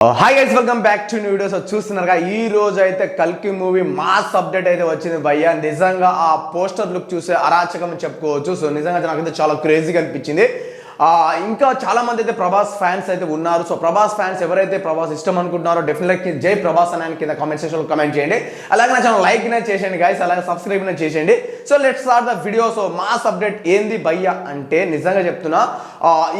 Hi guys welcome back to new videos చూస్తున్నారుగా ఈ రోజు అయితే కల్కి మూవీ మాస్ అప్డేట్ అయితే వచ్చింది భయ్య. నిజంగా ఆ పోస్టర్ లుక్ చూసే అరాచకం చెప్పుకోవచ్చు. సో నిజంగా నాకైతే చాలా క్రేజీగా అనిపించింది. Uh, ఇంకా చాలా మంది అయితే ప్రభాస్ ఫ్యాన్స్ అయితే ఉన్నారు. సో ప్రభాస్ ఫ్యాన్స్ ఎవరైతే ప్రభాస్ ఇష్టం అనుకుంటున్నారో డెఫినెట్లీ జై ప్రభాస్ అని కింద కామెంట్ సెక్షన్లో కమెంట్ చేయండి. అలాగే నా ఛానల్ లైక్ నే చేసేయండి గైస్ అలాగే సబ్స్క్రైబ్ నే చేసేయండి. So let's are the video so mass update ఏంది భయ్య అంటే నిజంగా చెప్తున్నా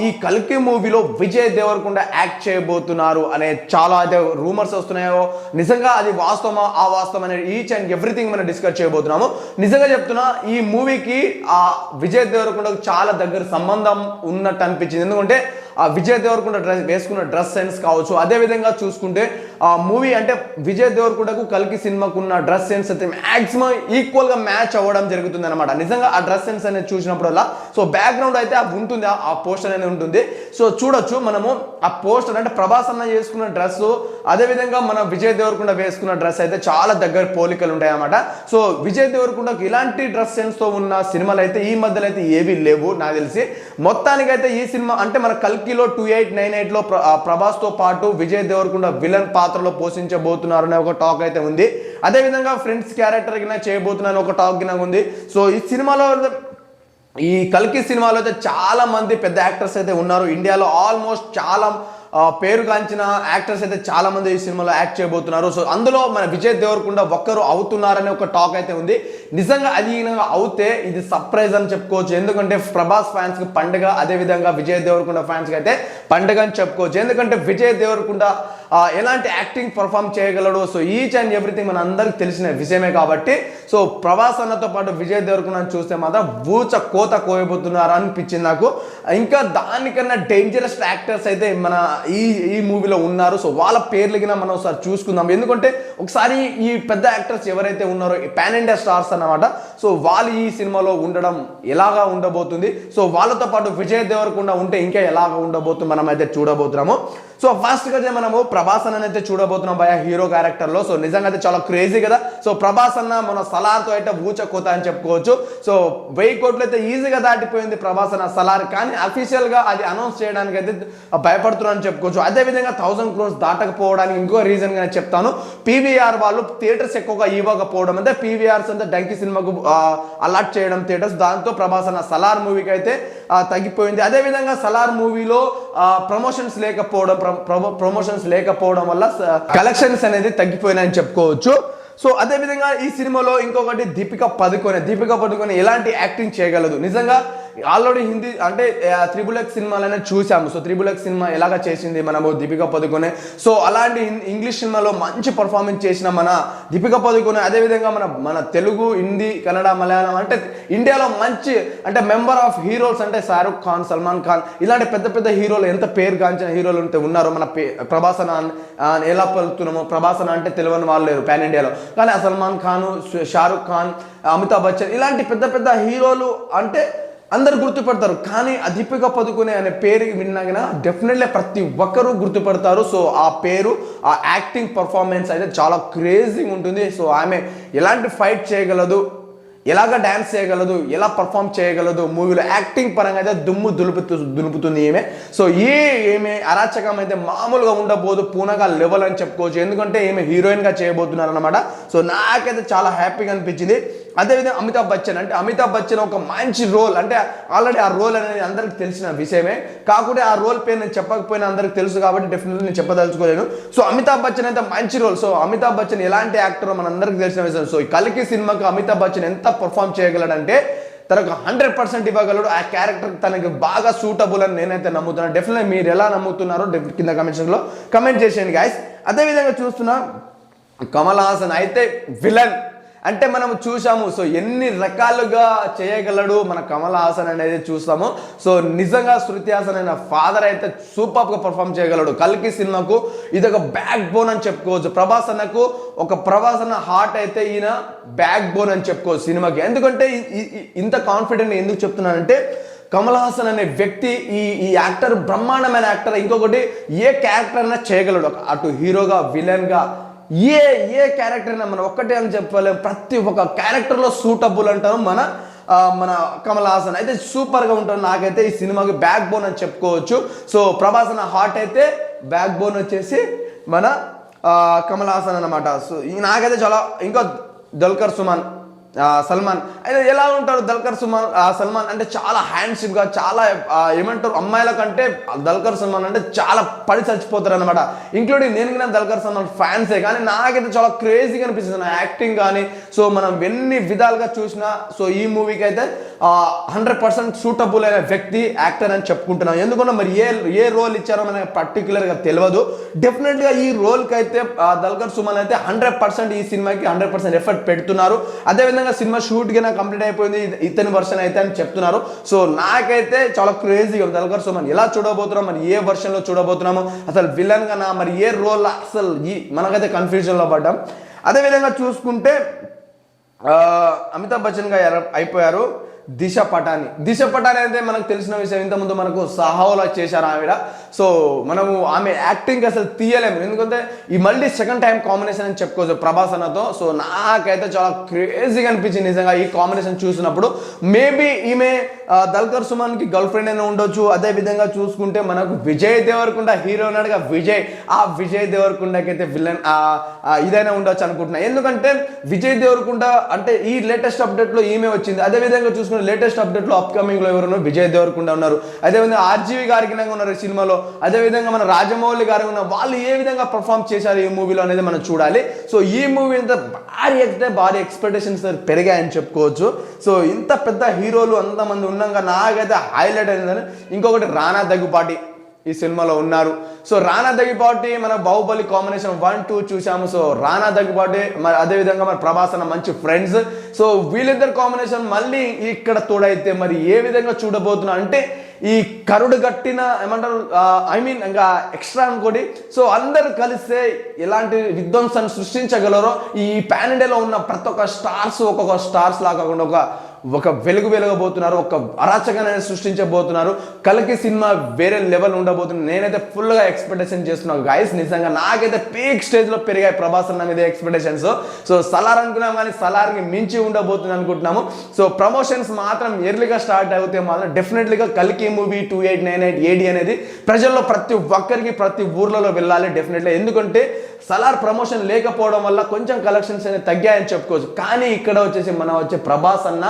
ఈ కల్కి మూవీలో విజయ్ దేవరకొండ యాక్ట్ చేయబోతున్నారు అనే చాలా అయితే రూమర్స్ వస్తున్నాయో నిజంగా అది వాస్తవమా ఆ వాస్తవం అనే ఈచ్ అండ్ ఎవ్రీథింగ్ మనం డిస్కస్ చేయబోతున్నాము. నిజంగా చెప్తున్నా ఈ మూవీకి ఆ విజయ్ దేవరకొండకు చాలా దగ్గర సంబంధం ఉన్నట్టు అనిపించింది. ఎందుకంటే ఆ విజయ్ దేవరకొండ డ్రెస్ వేసుకున్న డ్రెస్ సెన్స్ కావచ్చు అదే విధంగా చూసుకుంటే ఆ మూవీ అంటే విజయ్ దేవరకొండకు కల్కి సినిమాకు ఉన్న డ్రెస్ సెన్స్ అయితే మాక్సిమం ఈక్వల్గా మ్యాచ్ అవ్వడం జరుగుతుంది అనమాట నిజంగా ఆ డ్రెస్ సెన్స్ అనేది చూసినప్పుడల్లా సో బ్యాక్గ్రౌండ్ అయితే ఉంటుంది ఆ- పోస్టర్ అనేది ఉంటుంది. సో చూడొచ్చు మనము ఆ పోస్టర్ అంటే ప్రభాస్ అన్న చేసుకున్న డ్రెస్ అదే విధంగా మన విజయ్ దేవరకొండ వేసుకున్న డ్రెస్ అయితే చాలా దగ్గర పోలికలు ఉంటాయి అన్నమాట సో విజయ్ దేవరకొండకు ఇలాంటి డ్రెస్ సెన్స్తో ఉన్న సినిమాలు అయితే ఈ మధ్యలో అయితే ఏవి లేవు నాకు తెలిసి. మొత్తానికైతే ఈ సినిమా అంటే మన కల్కిలో టూ ఎయిట్ నైన్ ఎయిట్లో లో పాటు విజయ్ దేవరకొండ విలన్ పాత్రలో పోషించబోతున్నారు అనే ఒక టాక్ అయితే ఉంది. అదే విధంగా ఫ్రెండ్స్ క్యారెక్టర్ కింద చేయబోతున్నారు ఒక టాక్ కింద ఉంది. సో ఈ సినిమాలో ఈ కల్కి సినిమాలో అయితే చాలా మంది పెద్ద యాక్టర్స్ అయితే ఉన్నారు. ఇండియాలో ఆల్మోస్ట్ చాలా పేరుగాంచిన యాక్టర్స్ అయితే చాలా మంది ఈ సినిమాలో యాక్ట్ చేయబోతున్నారు. సో అందులో మన విజయ్ దేవరకొండ ఒక్కరు అవుతున్నారనే ఒక టాక్ అయితే ఉంది. నిజంగా అది అవుతే ఇది సర్ప్రైజ్ అని చెప్పుకోవచ్చు. ఎందుకంటే ప్రభాస్ ఫ్యాన్స్కి పండుగ అదే విధంగా విజయ్ దేవరకొండ ఫ్యాన్స్కి అయితే పండుగ అని చెప్పుకోవచ్చు. ఎందుకంటే విజయ్ దేవరకొండ ఎలాంటి యాక్టింగ్ పర్ఫామ్ చేయగలడు సో ఈచ్ అండ్ ఎవ్రీథింగ్ మన అందరికి తెలిసిన విషయమే కాబట్టి సో ప్రభాస్ అన్నతో పాటు విజయ్ దేవరకొండ చూస్తే మాత్రం బూచ కోత కోయబోతున్నారు అనిపించింది నాకు. ఇంకా దానికన్నా డేంజరస్ యాక్టర్స్ అయితే మన ఈ ఈ మూవీలో ఉన్నారు. సో వాళ్ళ పేర్లు మనం ఒకసారి చూసుకుందాం. ఎందుకంటే ఒకసారి ఈ పెద్ద యాక్టర్స్ ఎవరైతే ఉన్నారో పాన్ ఇండియా స్టార్స్ అన్నమాట సో వాళ్ళు ఈ సినిమాలో ఉండడం ఎలాగా ఉండబోతుంది? సో వాళ్ళతో పాటు విజయ్ దేవరకొండ ఉంటే ఇంకా ఎలాగా ఉండబోతుంది? మనం అయితే చూడబోతున్నాము. సో ఫస్ట్గా అయితే మనము ప్రభాస్ అన్న అయితే చూడబోతున్నాం భయ హీరో క్యారెక్టర్లో. సో నిజంగా అయితే చాలా క్రేజీ కదా. సో ప్రభాస్ అన్న మన సలార్తో అయితే ఊచ కోత అని చెప్పుకోవచ్చు. సో వెయ్యి కోట్లు అయితే ఈజీగా దాటిపోయింది ప్రభాస్ అన్న సలార్. కానీ అఫీషియల్గా అది అనౌన్స్ చేయడానికి అయితే భయపడుతున్నారని చెప్పుకోవచ్చు. అదే విధంగా థౌసండ్ క్రోర్స్ దాటకపోవడానికి ఇంకో రీజన్గా నేను చెప్తాను. పీవీఆర్ వాళ్ళు థియేటర్స్ ఎక్కువగా ఇవ్వకపోవడం అంటే పీవీఆర్స్ అంతా డంకి సినిమాకు అలాట్ చేయడం థియేటర్స్ దాంతో ప్రభాస్ అన్న సలార్ మూవీకి అయితే తగ్గిపోయింది. అదే విధంగా సలార్ మూవీలో ప్రమోషన్స్ లేకపోవడం ప్రమోషన్స్ లేకపోవడం వల్ల కలెక్షన్స్ అనేది తగ్గిపోయినాయని చెప్పుకోవచ్చు. సో అదే విధంగా ఈ సినిమాలో ఇంకొకటి దీపిక పదుకొనే దీపిక పదుకొనే ఎలాంటి యాక్టింగ్ చేయగలదు? నిజంగా ఆల్రెడీ హిందీ అంటే త్రిబుల్ ఎక్స్ సినిమాలనే చూసాము. సో త్రిబుల్ ఎక్స్ సినిమా ఎలాగ చేసింది మనము దీపిక పదుకొనే. సో అలాంటి ఇంగ్లీష్ సినిమాలో మంచి పర్ఫార్మెన్స్ చేసిన మన దీపిక పదుకొనే అదే విధంగా మన మన తెలుగు హిందీ కన్నడ మలయాళం అంటే ఇండియాలో మంచి అంటే మెంబర్ ఆఫ్ హీరోస్ అంటే షారుఖ్ ఖాన్ సల్మాన్ ఖాన్. ఇలాంటి పెద్ద పెద్ద హీరోలు ఎంత పేరు గాంచిన హీరోలు ఉంటే ఉన్నారో మన పే ప్రభాస్ ఎలా పలుకుతున్నామో ప్రభాసన అంటే తెలియని వాళ్ళు లేరు పాన్ ఇండియాలో. కానీ ఆ సల్మాన్ ఖాన్ షారుఖ్ ఖాన్ అమితాబ్ బచ్చన్ ఇలాంటి పెద్ద పెద్ద హీరోలు అంటే అందరు గుర్తుపడతారు. కానీ అధిపిక పదుకునే అనే పేరు విన్నాగిన డెఫినెట్లీ ప్రతి ఒక్కరూ గుర్తుపడతారు. సో ఆ పేరు ఆ యాక్టింగ్ పర్ఫార్మెన్స్ అయితే చాలా క్రేజీగా ఉంటుంది. సో ఆమె ఎలాంటి ఫైట్ చేయగలదు ఎలాగ డ్యాన్స్ చేయగలదు ఎలా పర్ఫామ్ చేయగలదు మూవీలో యాక్టింగ్ పరంగా అయితే దుమ్ము దులుపుతు దులుపుతుంది ఈమె. సో ఈ ఈమె అరాచకం అయితే మామూలుగా ఉండబోదు పూనగా లెవెల్ అని చెప్పుకోవచ్చు. ఎందుకంటే ఈమె హీరోయిన్గా చేయబోతున్నారు అనమాట సో నాకైతే చాలా హ్యాపీగా అనిపించింది. అదేవిధంగా అమితాబ్ బచ్చన్ అంటే అమితాబ్ బచ్చన్ ఒక మంచి రోల్ అంటే ఆల్రెడీ ఆ రోల్ అనేది అందరికి తెలిసిన విషయమే. కాకుండా ఆ రోల్ పేరు నేను చెప్పకపోయినా అందరికి తెలుసు కాబట్టి డెఫినెట్లీ నేను చెప్పదలుచుకోలేను. సో అమితాబ్ బచ్చన్ అయితే మంచి రోల్. సో అమితాబ్ బచ్చన్ ఎలాంటి యాక్టర్ మన అందరికి తెలిసిన విషయం. సో ఈ కలికి సినిమాకి అమితాబ్ బచ్చన్ ఎంత పర్ఫామ్ చేయగలడంటే తనకు హండ్రెడ్ పర్సెంట్ ఇవ్వగలడు. ఆ క్యారెక్టర్ తనకి బాగా సూటబుల్ అని నేనైతే నమ్ముతున్నాను. డెఫినెట్ మీరు ఎలా నమ్ముతున్నారో డెఫ్- కింద కమెంట్స్లో కమెంట్ చేసేయండి గాయస్ అదేవిధంగా చూస్తున్నా కమల్ హాసన్ అయితే విలన్ అంటే మనం చూసాము సో ఎన్ని రకాలుగా చేయగలడు మన కమల్ హాసన్ అనేది చూస్తాము. సో నిజంగా శృతి హాసన్ అయిన ఫాదర్ అయితే సూపర్గా పర్ఫామ్ చేయగలడు. కల్కి సినిమాకు ఇది ఒక బ్యాక్ బోన్ అని చెప్పుకోవచ్చు. ప్రభాస్ అన్నకు ఒక ప్రభాస్ అన్న హార్ట్ అయితే ఈయన బ్యాక్ బోన్ అని చెప్పుకోవచ్చు సినిమాకి. ఎందుకంటే ఇంత కాన్ఫిడెంట్ ఎందుకు చెప్తున్నానంటే కమల్ హాసన్ అనే వ్యక్తి ఈ ఈ యాక్టర్ బ్రహ్మాండమైన యాక్టర్ ఇంకొకటి ఏ క్యారెక్టర్ అయినా చేయగలడు. ఒక- అటు హీరోగా విలన్గా ఏ ఏ క్యారెక్టర్ అయినా మనం ఒక్కటే అని చెప్పలేం. ప్రతి ఒక్క క్యారెక్టర్లో సూటబుల్ అంటారు మన మన కమల్ హాసన్. అయితే సూపర్గా ఉంటారు. నాకైతే ఈ సినిమాకి బ్యాక్ బోన్ అని చెప్పుకోవచ్చు. సో ప్రభాస్ అన్న హాట్ అయితే బ్యాక్ బోన్ వచ్చేసి మన కమల్ హాసన్ అనమాట సో నాకైతే చాలా ఇంకా దుల్కర్ సుమాన్. సల్మాన్. అయితే ఎలా ఉంటారు దల్కర్ సుమాన్ సల్మాన్? అంటే చాలా హ్యాండ్షిప్గా చాలా ఏమంటారు అమ్మాయిల కంటే దల్కర్ సల్మాన్ అంటే చాలా పడి చచ్చిపోతారు అనమాట ఇంక్లూడింగ్ నేను కూడా దల్కర్ సల్మాన్ ఫ్యాన్సే కానీ నాకైతే చాలా క్రేజీగా అనిపిస్తుంది. నా యాక్టింగ్ కానీ సో మనం ఎన్ని విధాలుగా చూసినా సో ఈ మూవీకి అయితే హండ్రెడ్ పర్సెంట్ సూటబుల్ అయిన వ్యక్తి యాక్టర్ అని చెప్పుకుంటున్నాం. ఎందుకంటే మరి ఏ ఏ రోల్ ఇచ్చారో మనకి పర్టికులర్గా తెలియదు డెఫినెట్గా ఈ రోల్కి అయితే దల్కర్ సుమన్ అయితే హండ్రెడ్ పర్సెంట్ ఈ సినిమాకి హండ్రెడ్ పర్సెంట్ ఎఫర్ట్ పెడుతున్నారు. అదేవిధంగా సినిమా షూట్గా కంప్లీట్ అయిపోయింది ఇతని వర్షన్ అయితే అని చెప్తున్నారు. సో నాకైతే చాలా క్రేజీగా ఉంది. సో మనం ఎలా చూడబోతున్నాం? మరి ఏ వర్షన్లో చూడబోతున్నాము? అసలు విలన్ గానా? మరి ఏ రోల్ అసలు ఈ మనకైతే కన్ఫ్యూజన్లో పడ్డాం. అదేవిధంగా చూసుకుంటే అమితాబ్ బచ్చన్ గారు అయిపోయారు. దిశ పటాని దిశ పటాని అయితే మనకు తెలిసిన విషయం. ఇంతకుముందు మనకు సహావులా చేశారు ఆవిడ. సో మనము ఆమె యాక్టింగ్ అసలు తీయలేము. ఎందుకంటే ఈ మళ్ళీ సెకండ్ టైం కాంబినేషన్ అని చెప్పుకోవచ్చు ప్రభాస్ అన్నతో. సో నాకైతే చాలా క్రేజీగా అనిపించింది నిజంగా ఈ కాంబినేషన్ చూసినప్పుడు. మేబీ ఈమె దల్కర్ దల్కర్ సుమన్కి గర్ల్ ఫ్రెండ్ అయినా ఉండొచ్చు. అదే విధంగా చూసుకుంటే మనకు విజయ్ దేవరకొండ హీరో ఉన్నాడుగా విజయ్. ఆ విజయ్ దేవరకొండకైతే విలన్ ఇదైనా ఉండొచ్చు అనుకుంటున్నా. ఎందుకంటే విజయ్ దేవరకొండ అంటే ఈ లేటెస్ట్ అప్డేట్లో ఈమె వచ్చింది. అదే విధంగా చూసుకుంటే లేటెస్ట్ అప్డేట్లో అప్కమింగ్లో అప్కమింగ్ విజయ్ దేవరకుండా ఉన్నారు. అదేవిధంగా ఆర్జీవి గారికి ఉన్నారు ఈ సినిమాలో. అదే విధంగా మన రాజమౌళి గారు ఉన్న వాళ్ళు ఏ విధంగా పర్ఫామ్ చేశారు ఈ మూవీలో అనేది మనం చూడాలి. సో ఈ మూవీ అంతా భారీ ఎక్స్టే భారీ ఎక్స్పెక్టేషన్స్ పెరిగాయని చెప్పుకోవచ్చు. సో ఇంత పెద్ద హీరోలు అంతమంది ఉన్నాక నాకైతే హైలైట్ అయిందని. ఇంకొకటి రానా దగ్గుపాటి. ఈ సినిమాలో ఉన్నారు. సో రానా దగ్గిపాటి మన బాహుబలి కాంబినేషన్ వన్ టూ చూసాము సో రానా దగ్గిపాటి మరి అదేవిధంగా మన ప్రభాస్ అన్న మంచి ఫ్రెండ్స్ సో వీళ్ళిద్దరు కాంబినేషన్ మళ్ళీ ఇక్కడ తోడైతే మరి ఏ విధంగా చూడబోతున్నా అంటే ఈ కరుడు గట్టిన ఏమంటారు ఐ మీన్ ఇంకా ఎక్స్ట్రా అనుకోండి. సో అందరు కలిస్తే ఎలాంటి విధ్వంసాన్ని సృష్టించగలరో ఈ ప్యాన్ ఇండియాలో ఉన్న ప్రతి ఒక్క స్టార్స్ ఒక్కొక్క స్టార్స్ లాగా కాకుండా ఒక ఒక వెలుగు వెలగబోతున్నారు ఒక అరాచకాన్ని సృష్టించబోతున్నారు కలకి సినిమా వేరే లెవెల్ ఉండబోతుంది. నేనైతే ఫుల్గా ఎక్స్పెక్టేషన్ చేస్తున్నాను గైస్ నిజంగా నాకైతే పీక్ స్టేజ్లో పెరిగాయి ప్రభాస్ అన్న మీద ఎక్స్పెక్టేషన్స్ సో సలార్ అనుకున్నాం కానీ సలార్కి మించి ఉండబోతుంది అనుకుంటున్నాము. సో ప్రమోషన్స్ మాత్రం ఎర్లీగా స్టార్ట్ అవుతే మాత్రం డెఫినెట్లీగా కలికి movie two eight nine eight AD అనేది ప్రజల్లో ప్రతి ఒక్కరికి ప్రతి ఊర్లలో వెళ్ళాలి డెఫినెట్లీ ఎందుకంటే సలార్ ప్రమోషన్ లేకపోవడం వల్ల కొంచెం కలెక్షన్స్ అనేది తగ్గాయని చెప్పుకోవచ్చు. కానీ ఇక్కడ వచ్చేసి మనం వచ్చే ప్రభాస్ అన్న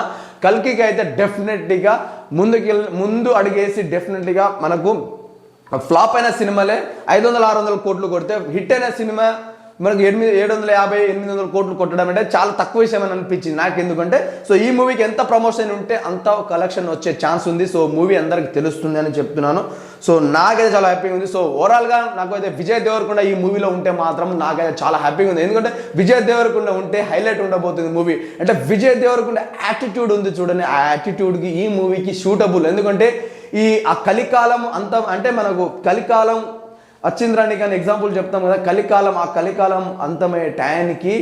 కల్కికి అయితే డెఫినెట్లీగా ముందుకి ముందు అడిగేసి డెఫినెట్లీగా మనకు ఫ్లాప్ అయిన సినిమాలే ఐదు వందల ఆరు వందల కోట్లు కొడితే హిట్ అయిన సినిమా మనకు ఎనిమిది ఏడు వందల యాభై ఎనిమిది వందల కోట్లు కొట్టడం అంటే చాలా తక్కువ విషయం అని అనిపించింది నాకు ఎందుకంటే సో ఈ మూవీకి ఎంత ప్రమోషన్ ఉంటే అంత కలెక్షన్ వచ్చే ఛాన్స్ ఉంది. సో మూవీ అందరికి తెలుస్తుంది అని చెప్తున్నాను. సో నాకైతే చాలా హ్యాపీగా ఉంది. సో ఓవరాల్గా నాకైతే విజయ్ దేవరకొండ ఈ మూవీలో ఉంటే మాత్రం నాకైతే చాలా హ్యాపీగా ఉంది. ఎందుకంటే విజయ్ దేవరకొండ ఉంటే హైలైట్ ఉండబోతుంది మూవీ అంటే విజయ్ దేవరకొండ యాటిట్యూడ్ ఉంది చూడండి. ఆ యాటిట్యూడ్కి ఈ మూవీకి సూటబుల్ ఎందుకంటే ఈ ఆ కలికాలం అంత అంటే మనకు కలికాలం వచ్చింద్రాని కానీ ఎగ్జాంపుల్ చెప్తాం కదా. కలికాలం ఆ కలికాలం అంతమయ్యే టయానికి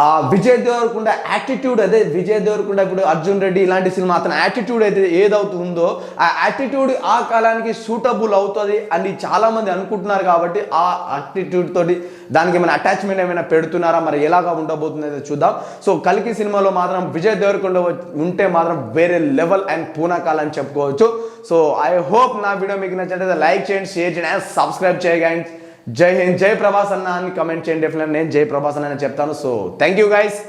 ఆ విజయ్ దేవరకొండ యాటిట్యూడ్ అదే విజయ్ దేవరకొండ ఇప్పుడు అర్జున్ రెడ్డి ఇలాంటి సినిమా అతని యాటిట్యూడ్ అయితే ఏదవుతుందో ఆ యాటిట్యూడ్ ఆ కాలానికి సూటబుల్ అవుతుంది అని చాలామంది అనుకుంటున్నారు కాబట్టి ఆ యాటిట్యూడ్ తోటి దానికి ఏమైనా అటాచ్మెంట్ ఏమైనా పెడుతున్నారా? మరి ఎలాగా ఉండబోతుంది అయితే చూద్దాం. సో కలికి సినిమాలో మాత్రం విజయ్ దేవరకొండ ఉంటే మాత్రం వేరే లెవెల్ అండ్ పూనాకాల్ అని చెప్పుకోవచ్చు. సో ఐ హోప్ నా వీడియో మీకు నచ్చినట్లయితే లైక్ చేయండి షేర్ చేయండి అండ్ సబ్స్క్రైబ్ చేయగండి జై హింద్ జై ప్రభాస్ అన్న అని కమెంట్ చేయండి. డెఫినెట్ నేను జై ప్రభాస్ అన్న అని చెప్తాను. So thank you guys